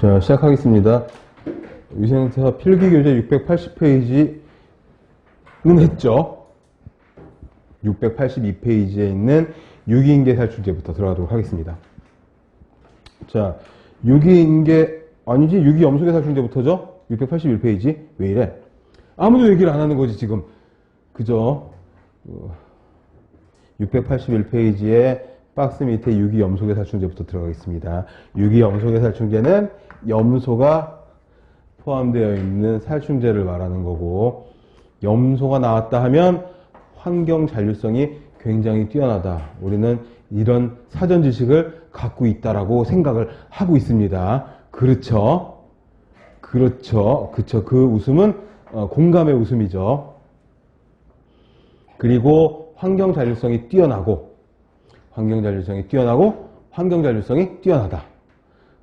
자, 시작하겠습니다. 위생사 필기 교재 680페이지는 했죠. 682페이지에 있는 유기인계 살충제부터 들어가도록 하겠습니다. 자, 유기인계, 아니지, 유기염소계 살충제부터죠? 681페이지. 왜 이래? 아무도 얘기를 안 하는 거지, 지금. 그죠? 681페이지에 박스 밑에 유기염소계 살충제부터 들어가겠습니다. 유기염소계 살충제는 염소가 포함되어 있는 살충제를 말하는 거고, 염소가 나왔다 하면 환경 잔류성이 굉장히 뛰어나다. 우리는 이런 사전 지식을 갖고 있다라고 생각을 하고 있습니다. 그렇죠? 그렇죠. 그쵸. 그 웃음은 어, 공감의 웃음이죠. 그리고 환경 잔류성이 뛰어나고, 환경 잔류성이 뛰어나고, 환경 잔류성이 뛰어나다.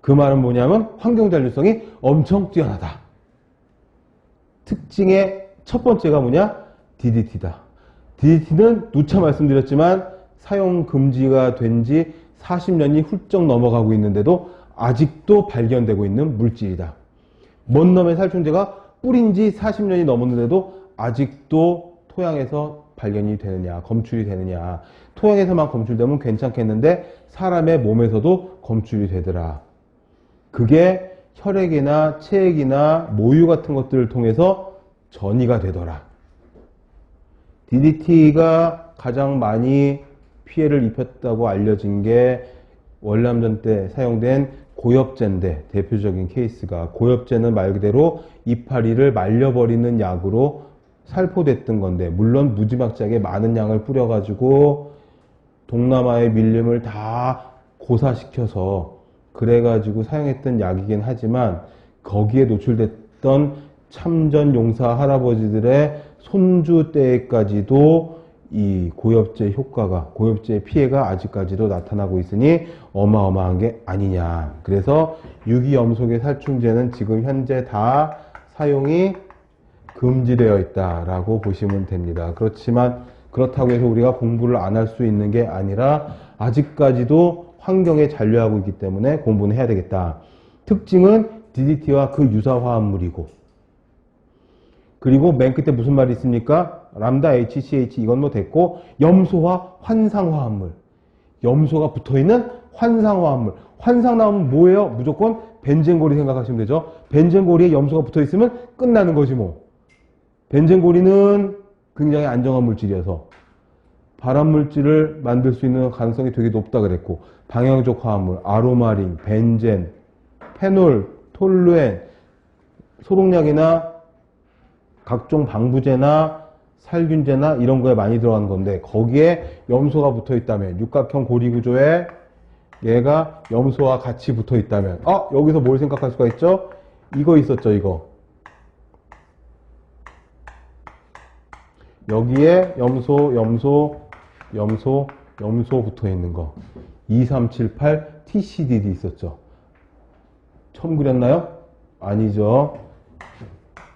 그 말은 뭐냐면 환경 잔류성이 엄청 뛰어나다. 특징의 첫 번째가 뭐냐? DDT다. DDT는 누차 말씀드렸지만 사용 금지가 된 지 40년이 훌쩍 넘어가고 있는데도 아직도 발견되고 있는 물질이다. 먼 놈의 살충제가 뿌린 지 40년이 넘었는데도 아직도 토양에서 발견이 되느냐, 검출이 되느냐. 토양에서만 검출되면 괜찮겠는데 사람의 몸에서도 검출이 되더라. 그게 혈액이나 체액이나 모유 같은 것들을 통해서 전이가 되더라. DDT가 가장 많이 피해를 입혔다고 알려진 게 월남전 때 사용된 고엽제인데 대표적인 케이스가 고엽제는 말 그대로 이파리를 말려버리는 약으로 살포됐던 건데 물론 무지막지하게 많은 양을 뿌려가지고 동남아의 밀림을 다 고사시켜서 그래가지고 사용했던 약이긴 하지만 거기에 노출됐던 참전 용사 할아버지들의 손주 때까지도 이 고엽제 효과가 고엽제 피해가 아직까지도 나타나고 있으니 어마어마한 게 아니냐. 그래서 유기염소계 살충제는 지금 현재 다 사용이 금지되어 있다라고 보시면 됩니다. 그렇지만 그렇다고 해서 우리가 공부를 안 할 수 있는 게 아니라 아직까지도 환경에 잔류하고 있기 때문에 공부는 해야 되겠다. 특징은 DDT와 그 유사 화합물이고 그리고 맨 끝에 무슨 말이 있습니까? 람다 HCH 이건 뭐 됐고 염소와 환상화합물 염소가 붙어있는 환상화합물 환상 나오면 뭐예요? 무조건 벤젠골이 생각하시면 되죠. 벤젠골에 염소가 붙어있으면 끝나는 거지 뭐. 벤젠골이는 굉장히 안정한 물질이어서 발암 물질을 만들 수 있는 가능성이 되게 높다 그랬고 방향적 화합물, 아로마린, 벤젠, 페놀, 톨루엔, 소독약이나 각종 방부제나 살균제나 이런 거에 많이 들어가는 건데 거기에 염소가 붙어 있다면 육각형 고리 구조에 얘가 염소와 같이 붙어 있다면 어 여기서 뭘 생각할 수가 있죠? 이거 있었죠 이거 여기에 염소 염소 염소 염소 붙어 있는 거 2378 TCDD 있었죠 처음 그렸나요? 아니죠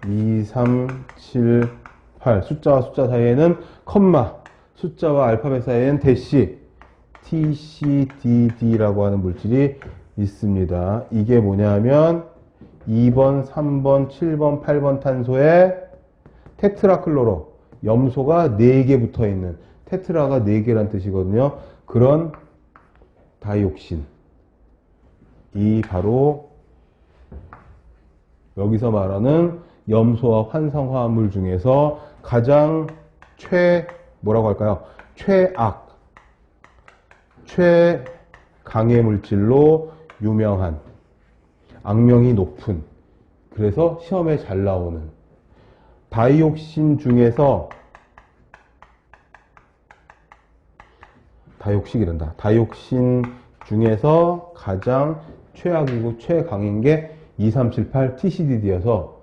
2378 숫자와 숫자 사이에는 컴마 숫자와 알파벳 사이에는 대시 TCDD라고 하는 물질이 있습니다. 이게 뭐냐면 2번, 3번, 7번, 8번 탄소에 테트라클로로 염소가 4개 붙어 있는 테트라가 4개란 뜻이거든요. 그런 다이옥신 이 바로 여기서 말하는 염소와 환상화합물 중에서 가장 최 뭐라고 할까요? 최악 최강의 물질로 유명한 악명이 높은 그래서 시험에 잘 나오는 다이옥신 중에서 다이옥식이란다. 다이옥신 중에서 가장 최악이고 최강인 게 2378 TCDD여서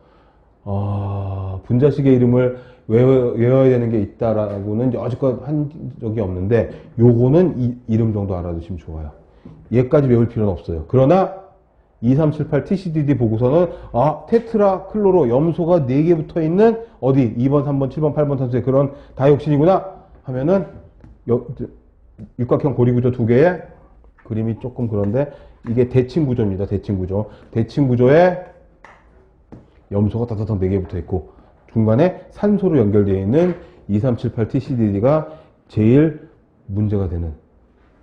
어, 분자식의 이름을 외워, 외워야 되는 게 있다라고는 여지껏 한 적이 없는데 요거는 이, 이름 정도 알아두시면 좋아요. 얘까지 외울 필요는 없어요. 그러나 2378 TCDD 보고서는 아 테트라 클로로 염소가 4개 붙어 있는 어디 2번, 3번, 7번, 8번 탄소의 그런 다이옥신이구나 하면은 여, 육각형 고리구조 두 개에 그림이 조금 그런데 이게 대칭 구조입니다. 대칭 구조. 대칭 구조에 염소가 따다닥 4개 붙어 있고 중간에 산소로 연결되어 있는 2378TCDD가 제일 문제가 되는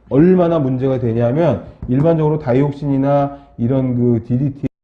얼마나 문제가 되냐면 일반적으로 다이옥신이나 이런 그 DDT